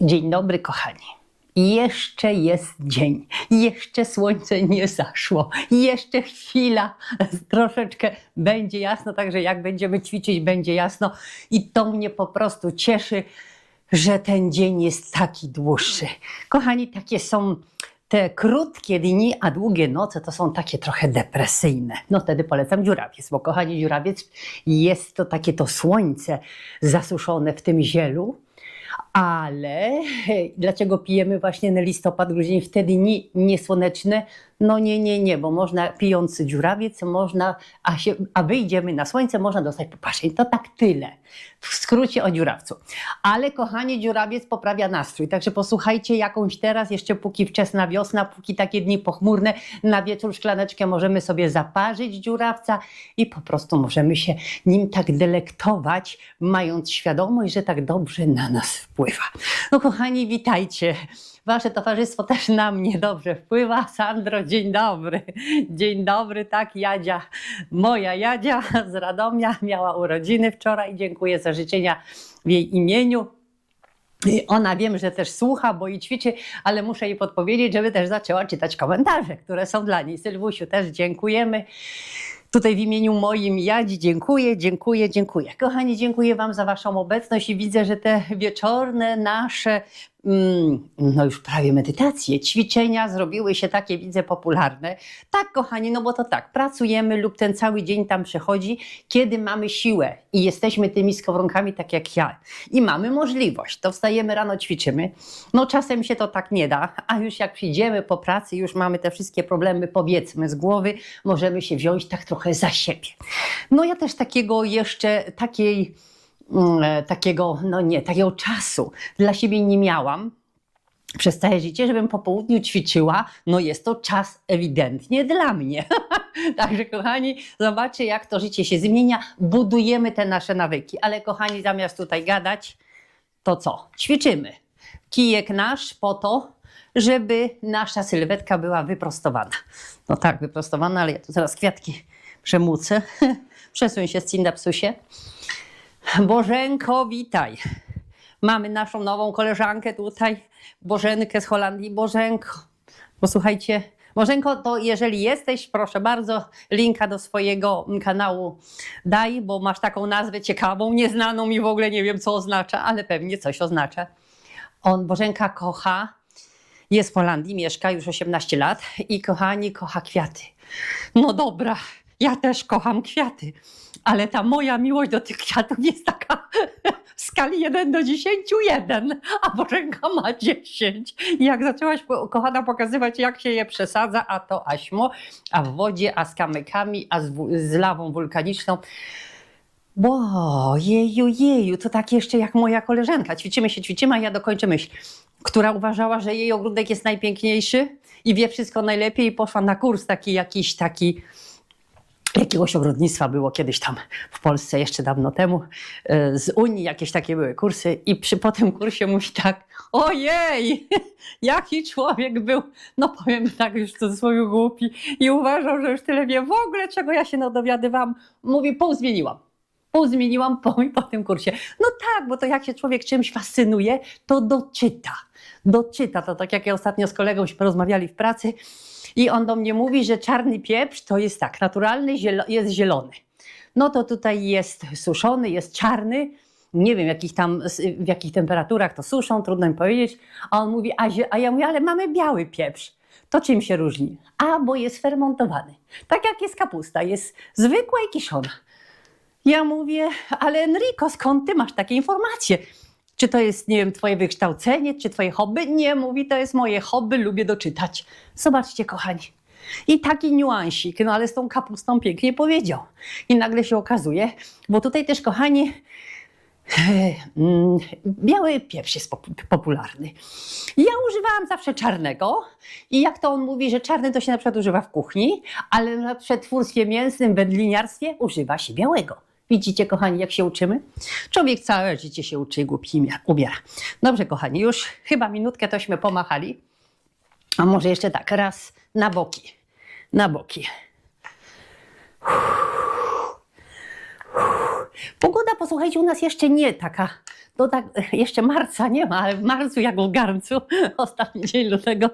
Dzień dobry, kochani. Jeszcze jest dzień, jeszcze słońce nie zaszło, jeszcze chwila, troszeczkę będzie jasno, także jak będziemy ćwiczyć, będzie jasno. I to mnie po prostu cieszy, że ten dzień jest taki dłuższy. Kochani, takie są te krótkie dni, a długie noce to są takie trochę depresyjne. No wtedy polecam dziurawiec, bo kochani, dziurawiec jest to takie to słońce zasuszone w tym zielu. Ale dlaczego pijemy właśnie na listopad, grudzień, wtedy dni niesłoneczne? No nie, nie, nie, bo można pijąc dziurawiec, można, a, się, a wyjdziemy na słońce, można dostać popatrzeń. To tak tyle. W skrócie o dziurawcu. Ale kochani, dziurawiec poprawia nastrój, także posłuchajcie jakąś teraz, jeszcze póki wczesna wiosna, póki takie dni pochmurne, na wieczór szklaneczkę możemy sobie zaparzyć dziurawca i po prostu możemy się nim tak delektować, mając świadomość, że tak dobrze na nas wpływa. No kochani, witajcie. Wasze towarzystwo też na mnie dobrze wpływa. Sandro, dzień dobry. Dzień dobry, tak, Jadzia. Moja Jadzia z Radomia miała urodziny wczoraj. Dziękuję za życzenia w jej imieniu. I Ona wiem, że też słucha, bo i ćwiczy, ale muszę jej podpowiedzieć, żeby też zaczęła czytać komentarze, które są dla niej. Sylwusiu, też dziękujemy. Tutaj w imieniu moim Jadzi dziękuję, dziękuję, dziękuję. Kochani, dziękuję Wam za Waszą obecność i widzę, że te wieczorne nasze, no już prawie medytacje, ćwiczenia zrobiły się takie, widzę, popularne. Tak, kochani, no bo to tak, pracujemy lub ten cały dzień tam przechodzi, kiedy mamy siłę i jesteśmy tymi skowronkami, tak jak ja, i mamy możliwość, to wstajemy rano, ćwiczymy. No czasem się to tak nie da, a już jak przyjdziemy po pracy, już mamy te wszystkie problemy, powiedzmy, z głowy, możemy się wziąć tak trochę za siebie. No ja też takiego jeszcze, takiej, mm, takiego, no nie, takiego czasu dla siebie nie miałam przez całe życie, żebym po południu ćwiczyła, no jest to czas ewidentnie dla mnie. Także kochani, zobaczcie jak to życie się zmienia, budujemy te nasze nawyki. Ale kochani, zamiast tutaj gadać, to co? Ćwiczymy. Kijek nasz po to, żeby nasza sylwetka była wyprostowana. No tak, wyprostowana, ale ja tu zaraz kwiatki przemucę. Przesuń się, Scinda Psusie. Bożenko, witaj. Mamy naszą nową koleżankę tutaj, Bożenkę z Holandii. Bożenko, posłuchajcie. Bożenko, to jeżeli jesteś, proszę bardzo, linka do swojego kanału daj, bo masz taką nazwę ciekawą, nieznaną i w ogóle nie wiem, co oznacza, ale pewnie coś oznacza. On, Bożenka, kocha, jest w Holandii, mieszka już 18 lat i kochani, kocha kwiaty. No dobra, ja też kocham kwiaty, ale ta moja miłość do tych kwiatów jest taka w skali 1 do 10, 1, a Bożenka ma 10. I jak zaczęłaś, kochana, pokazywać, jak się je przesadza, a to aśmo, a w wodzie, a z kamykami, a z, z lawą wulkaniczną. Bo jeju, jeju, to tak jeszcze jak moja koleżanka. Ćwiczymy się, ćwiczymy, a ja dokończę myśl. Która uważała, że jej ogródek jest najpiękniejszy i wie wszystko najlepiej i poszła na kurs taki jakiś taki jakiegoś ogrodnictwa było kiedyś tam w Polsce jeszcze dawno temu e, z Unii jakieś takie były kursy i przy po tym kursie mówi tak ojej jaki człowiek był no powiem tak już w cudzysłowie głupi i uważał, że już tyle wie w ogóle czego ja się dowiadywałam mówi pół zmieniłam pół zmieniłam po, po tym kursie. No tak, bo to jak się człowiek czymś fascynuje, to doczyta. Doczyta. To tak jak ja ostatnio z kolegą się porozmawiali w pracy i on do mnie mówi, że czarny pieprz to jest tak, naturalny jest zielony. No to tutaj jest suszony, jest czarny. Nie wiem, jakich tam, w jakich temperaturach to suszą, trudno mi powiedzieć. A on mówi, a, a ja mówię, ale mamy biały pieprz. To czym się różni? A, bo jest fermentowany. Tak jak jest kapusta, jest zwykła i kiszona. Ja mówię, ale Enrico, skąd ty masz takie informacje? Czy to jest, nie wiem, twoje wykształcenie, czy twoje hobby? Nie, mówi, to jest moje hobby, lubię doczytać. Zobaczcie, kochani. I taki niuansik, no ale z tą kapustą pięknie powiedział. I nagle się okazuje, bo tutaj też, kochani, mm, biały pieprz jest pop- popularny. Ja używałam zawsze czarnego i jak to on mówi, że czarny to się na przykład używa w kuchni, ale na przetwórstwie mięsnym, wędliniarstwie używa się białego. Widzicie, kochani, jak się uczymy? Człowiek całe życie się uczy i głupi ubiera. Dobrze, kochani, już chyba minutkę tośmy pomachali. A może jeszcze tak, raz na boki. Na boki. Pogoda, posłuchajcie, u nas jeszcze nie taka, no tak, jeszcze marca nie ma, ale w marcu jak w garncu, ostatni dzień lutego,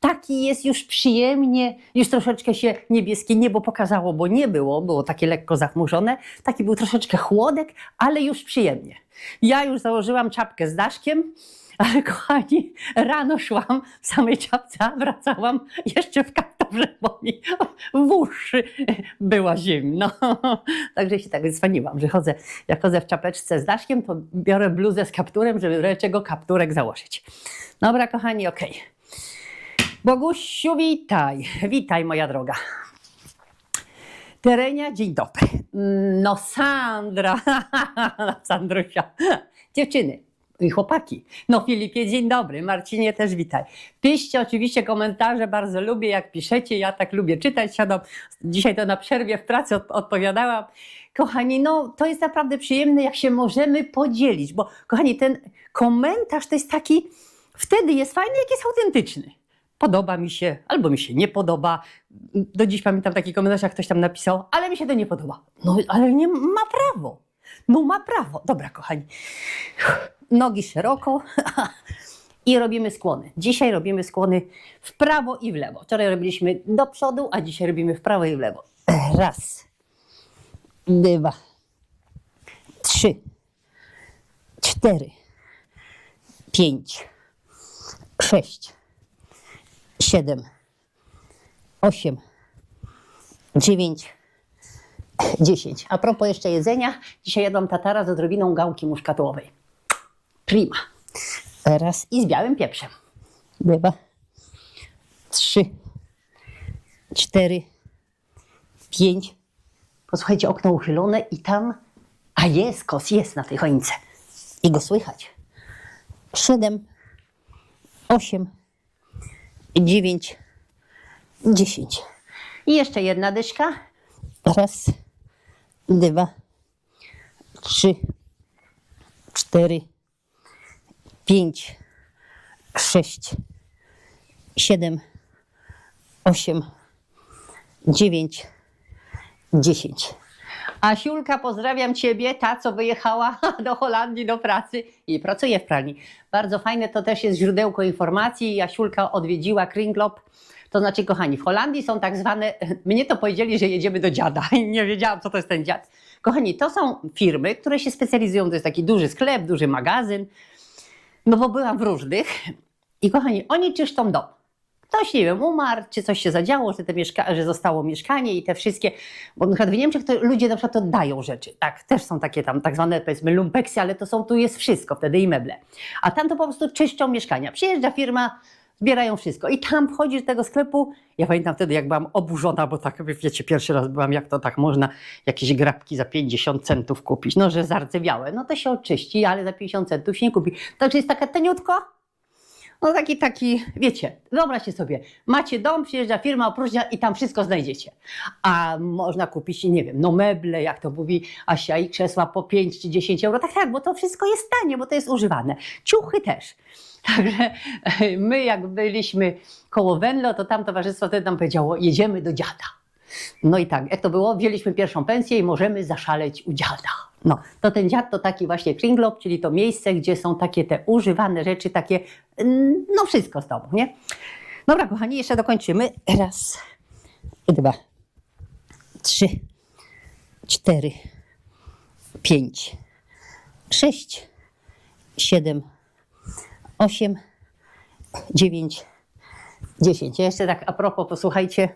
taki jest już przyjemnie, już troszeczkę się niebieskie niebo pokazało, bo nie było, było takie lekko zachmurzone, taki był troszeczkę chłodek, ale już przyjemnie. Ja już założyłam czapkę z daszkiem, ale kochani, rano szłam w samej czapce, a wracałam jeszcze w kapturze, bo mi w uszy była zimno. Także się tak zwaniłam, że chodzę, jak chodzę w czapeczce z daszkiem, to biorę bluzę z kapturem, żeby czego kapturek założyć. Dobra, kochani, okej. Bogusiu, witaj. Witaj, moja droga. Terenia, dzień dobry. No, Sandra, Sandrusia. Dziewczyny i chłopaki. No, Filipie, dzień dobry. Marcinie, też witaj. Piszcie oczywiście komentarze, bardzo lubię, jak piszecie. Ja tak lubię czytać. Siadam, dzisiaj to na przerwie w pracy od, odpowiadałam. Kochani, no, to jest naprawdę przyjemne, jak się możemy podzielić, bo, kochani, ten komentarz to jest taki, wtedy jest fajny, jak jest autentyczny podoba mi się, albo mi się nie podoba. Do dziś pamiętam taki komentarz, jak ktoś tam napisał, ale mi się to nie podoba. No, ale nie ma prawo. No ma prawo. Dobra, kochani. Nogi szeroko i robimy skłony. Dzisiaj robimy skłony w prawo i w lewo. Wczoraj robiliśmy do przodu, a dzisiaj robimy w prawo i w lewo. Raz, dwa, trzy, cztery, pięć, sześć, siedem, osiem, dziewięć, dziesięć. A propos jeszcze jedzenia, dzisiaj jadłam tatara z odrobiną gałki muszkatołowej. Prima. Raz i z białym pieprzem. Dwa, trzy, cztery, pięć. Posłuchajcie, okno uchylone i tam, a jest kos, jest na tej choince. I go słychać. Siedem, osiem, dziewięć, dziesięć. I jeszcze jedna dyszka. Raz, dwa, trzy, cztery, pięć, sześć, siedem, osiem, dziewięć, dziesięć. Asiulka, pozdrawiam Ciebie, ta co wyjechała do Holandii do pracy i pracuje w pralni. Bardzo fajne, to też jest źródełko informacji. Asiulka odwiedziła Kringlop. To znaczy, kochani, w Holandii są tak zwane, mnie to powiedzieli, że jedziemy do dziada i nie wiedziałam, co to jest ten dziad. Kochani, to są firmy, które się specjalizują, to jest taki duży sklep, duży magazyn, no bo byłam w różnych i kochani, oni czyszczą dom. Ktoś, nie wiem, umarł, czy coś się zadziało, że, te mieszka- że zostało mieszkanie i te wszystkie, bo na przykład w Niemczech to ludzie na przykład oddają rzeczy, tak, też są takie tam tak zwane powiedzmy lumpeksy, ale to są, tu jest wszystko wtedy i meble. A tam to po prostu czyszczą mieszkania. Przyjeżdża firma, zbierają wszystko i tam wchodzisz do tego sklepu, ja pamiętam wtedy jak byłam oburzona, bo tak wiecie, pierwszy raz byłam, jak to tak można jakieś grabki za 50 centów kupić, no że zardzewiałe, no to się oczyści, ale za 50 centów się nie kupi. Także jest taka taniutko, no taki, taki, wiecie, wyobraźcie sobie, macie dom, przyjeżdża firma opróżnia i tam wszystko znajdziecie. A można kupić, nie wiem, no meble, jak to mówi Asia, i krzesła po 5 czy 10 euro. Tak, tak, bo to wszystko jest tanie, bo to jest używane. Ciuchy też. Także e, my jak byliśmy koło Venlo, to tam towarzystwo wtedy nam powiedziało, jedziemy do dziada. No i tak, jak to było, wzięliśmy pierwszą pensję i możemy zaszaleć u dziada. No, to ten dziad to taki właśnie kringlop, czyli to miejsce, gdzie są takie te używane rzeczy, takie, mm, no wszystko z domu, nie? Dobra, kochani, jeszcze dokończymy. Raz, dwa, trzy, cztery, pięć, sześć, siedem, osiem, dziewięć, dziesięć. Jeszcze tak a propos, posłuchajcie,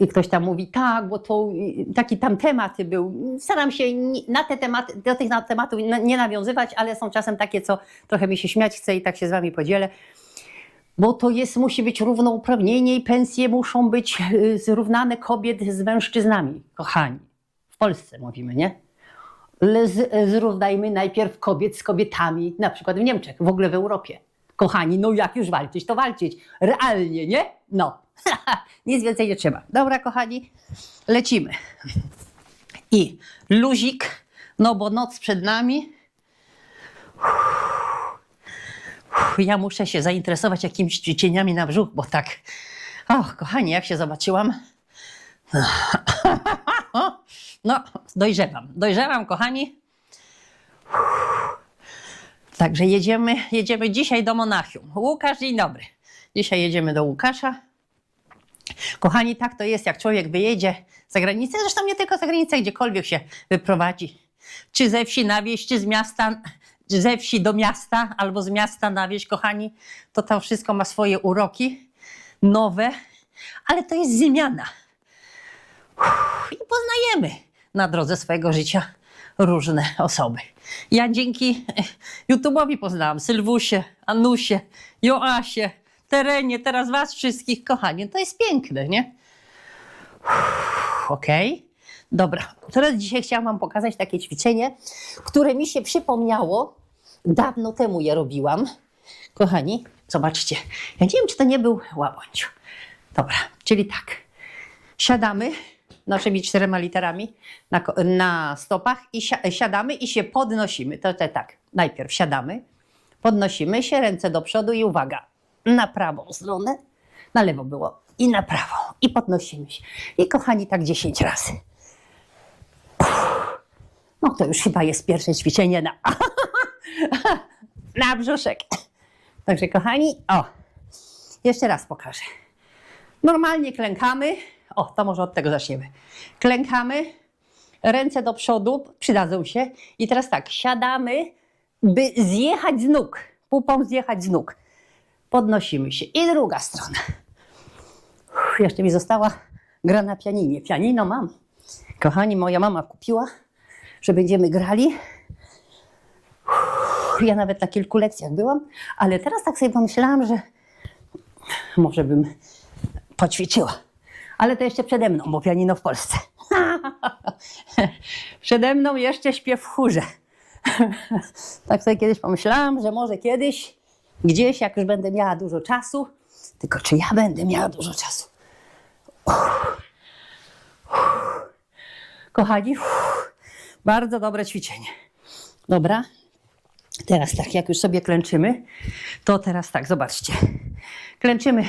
i ktoś tam mówi, tak, bo to taki tam tematy był. Staram się na te tematy, do tych tematów nie nawiązywać, ale są czasem takie, co trochę mi się śmiać chce i tak się z wami podzielę. Bo to jest, musi być równouprawnienie i pensje muszą być y, zrównane kobiet z mężczyznami, kochani. W Polsce mówimy, nie? Zrównajmy najpierw kobiet z kobietami, na przykład w Niemczech, w ogóle w Europie. Kochani, no jak już walczyć, to walczyć. Realnie, nie? No. Nic więcej nie trzeba. Dobra, kochani, lecimy. I luzik, no bo noc przed nami. Ja muszę się zainteresować jakimiś ćwiczeniami na brzuch, bo tak. Och, kochani, jak się zobaczyłam. No, dojrzewam. Dojrzewam, kochani. Także jedziemy, jedziemy dzisiaj do Monachium. Łukasz, dzień dobry. Dzisiaj jedziemy do Łukasza. Kochani, tak to jest, jak człowiek wyjedzie za granicę, zresztą nie tylko za granicę, gdziekolwiek się wyprowadzi. Czy ze wsi na wieś, czy z miasta, czy ze wsi do miasta, albo z miasta na wieś, kochani, to to wszystko ma swoje uroki nowe, ale to jest zmiana. Uff, I poznajemy na drodze swojego życia różne osoby. Ja dzięki eh, YouTube'owi poznałam Sylwusię, Anusię, Joasię, Terenie, teraz was wszystkich, kochani. To jest piękne, nie? Okej. Dobra, teraz dzisiaj chciałam wam pokazać takie ćwiczenie, które mi się przypomniało. Dawno temu je robiłam. Kochani, zobaczcie. Ja nie wiem, czy to nie był łabędź. Dobra, czyli tak. Siadamy naszymi czterema literami na, na stopach i si- siadamy i się podnosimy. To, to tak, najpierw siadamy, podnosimy się, ręce do przodu i uwaga, na prawą stronę, na lewo było i na prawą i podnosimy się. I kochani, tak 10 razy. No to już chyba jest pierwsze ćwiczenie na, na brzuszek. Także kochani, o, jeszcze raz pokażę. Normalnie klękamy. O, to może od tego zaczniemy. Klękamy, ręce do przodu, przydadzą się. I teraz tak, siadamy, by zjechać z nóg, pupą zjechać z nóg. Podnosimy się. I druga strona. Uff, jeszcze mi została gra na pianinie. Pianino mam. Kochani, moja mama kupiła, że będziemy grali. Uff, Ja nawet na kilku lekcjach byłam, ale teraz tak sobie pomyślałam, że może bym poćwiczyła. Ale to jeszcze przede mną, bo pianino w Polsce. przede mną jeszcze śpiew w chórze. tak sobie kiedyś pomyślałam, że może kiedyś, gdzieś, jak już będę miała dużo czasu, tylko czy ja będę miała dużo czasu? Uff. Kochani, uff. bardzo dobre ćwiczenie. Dobra, teraz tak, jak już sobie klęczymy, to teraz tak, zobaczcie. Klęczymy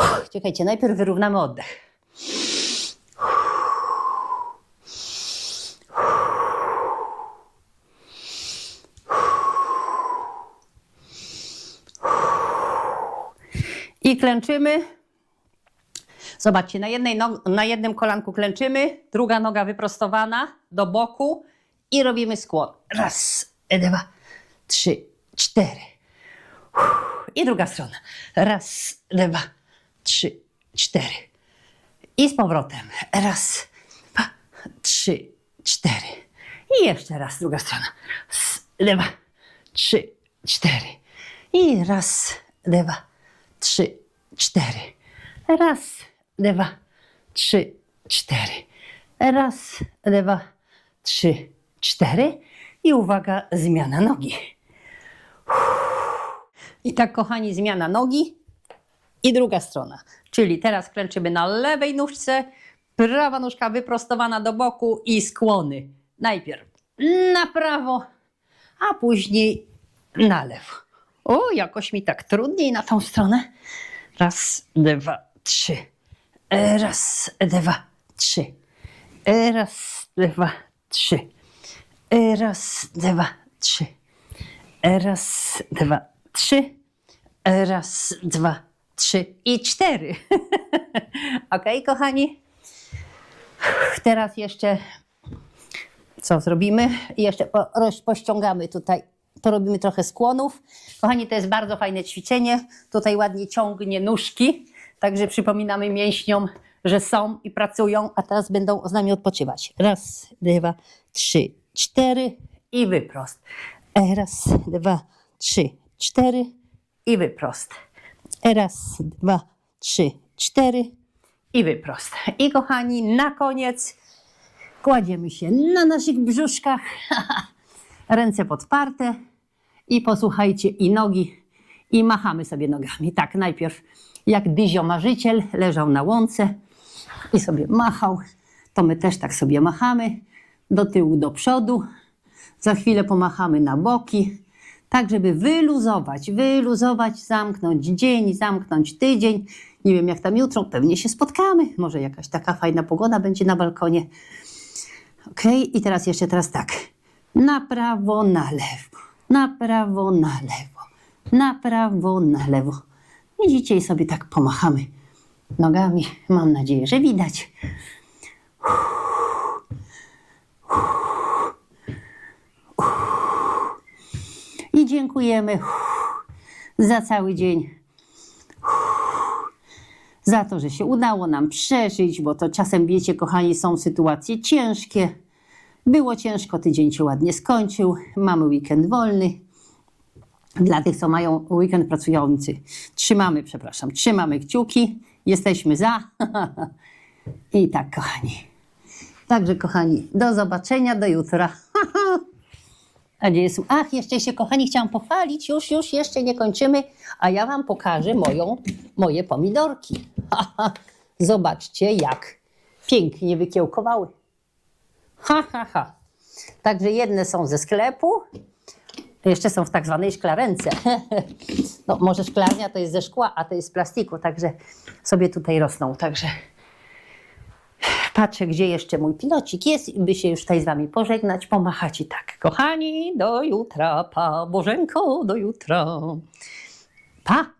Uff, Czekajcie, najpierw wyrównamy oddech. I klęczymy. Zobaczcie, na, jednej nog- na jednym kolanku klęczymy, druga noga wyprostowana do boku i robimy skłon. Raz, dwa, trzy, cztery. I druga strona. Raz, dwa, trzy, cztery. I z powrotem. Raz, dwa, trzy, cztery. I jeszcze raz, druga strona. Raz, dwa, trzy, cztery. I raz, dwa, trzy, cztery. Raz, dwa, trzy, cztery. Raz, dwa, trzy, cztery. I uwaga, zmiana nogi. I tak, kochani, zmiana nogi i druga strona. Czyli teraz klęczymy na lewej nóżce, prawa nóżka wyprostowana do boku i skłony. Najpierw na prawo, a później na lewo. O, jakoś mi tak trudniej na tą stronę. Raz, dwa, trzy. Raz, dwa, trzy. Raz, dwa, trzy. Raz, dwa, trzy. Raz, dwa, trzy. Raz, dwa, trzy i cztery. ok, kochani? Teraz jeszcze co zrobimy? Jeszcze po, pościągamy tutaj. Porobimy trochę skłonów. Kochani, to jest bardzo fajne ćwiczenie. Tutaj ładnie ciągnie nóżki. Także przypominamy mięśniom, że są i pracują, a teraz będą z nami odpoczywać. Raz, dwa, trzy, cztery i wyprost. Raz, dwa, trzy, cztery i wyprost. Raz, dwa, trzy, cztery i wyprost. I kochani, na koniec kładziemy się na naszych brzuszkach, ręce podparte i posłuchajcie, i nogi, i machamy sobie nogami. Tak, najpierw jak Dyzio marzyciel leżał na łące i sobie machał, to my też tak sobie machamy, do tyłu, do przodu. Za chwilę pomachamy na boki, tak żeby wyluzować, wyluzować, zamknąć dzień, zamknąć tydzień. Nie wiem jak tam jutro, pewnie się spotkamy. Może jakaś taka fajna pogoda będzie na balkonie. Ok, i teraz jeszcze teraz tak. Na prawo, na lewo. Na prawo, na lewo, na prawo, na lewo. Widzicie i sobie tak pomachamy nogami. Mam nadzieję, że widać. I dziękujemy za cały dzień. Za to, że się udało nam przeżyć, bo to czasem, wiecie, kochani, są sytuacje ciężkie. Było ciężko, tydzień się ładnie skończył, mamy weekend wolny. Dla tych, co mają weekend pracujący, trzymamy, przepraszam, trzymamy kciuki, jesteśmy za. I tak, kochani. Także, kochani, do zobaczenia, do jutra. A gdzie jest? Ach, jeszcze się, kochani, chciałam pochwalić. Już, już, jeszcze nie kończymy. A ja wam pokażę moją, moje pomidorki. Zobaczcie, jak pięknie wykiełkowały. Ha, ha, ha. Także jedne są ze sklepu, jeszcze są w tak zwanej szklarence. No, może szklarnia to jest ze szkła, a to jest z plastiku, także sobie tutaj rosną. Także patrzę, gdzie jeszcze mój pilocik jest i by się już tutaj z wami pożegnać, pomachać i tak. Kochani, do jutra, pa, Bożenko, do jutra. Pa!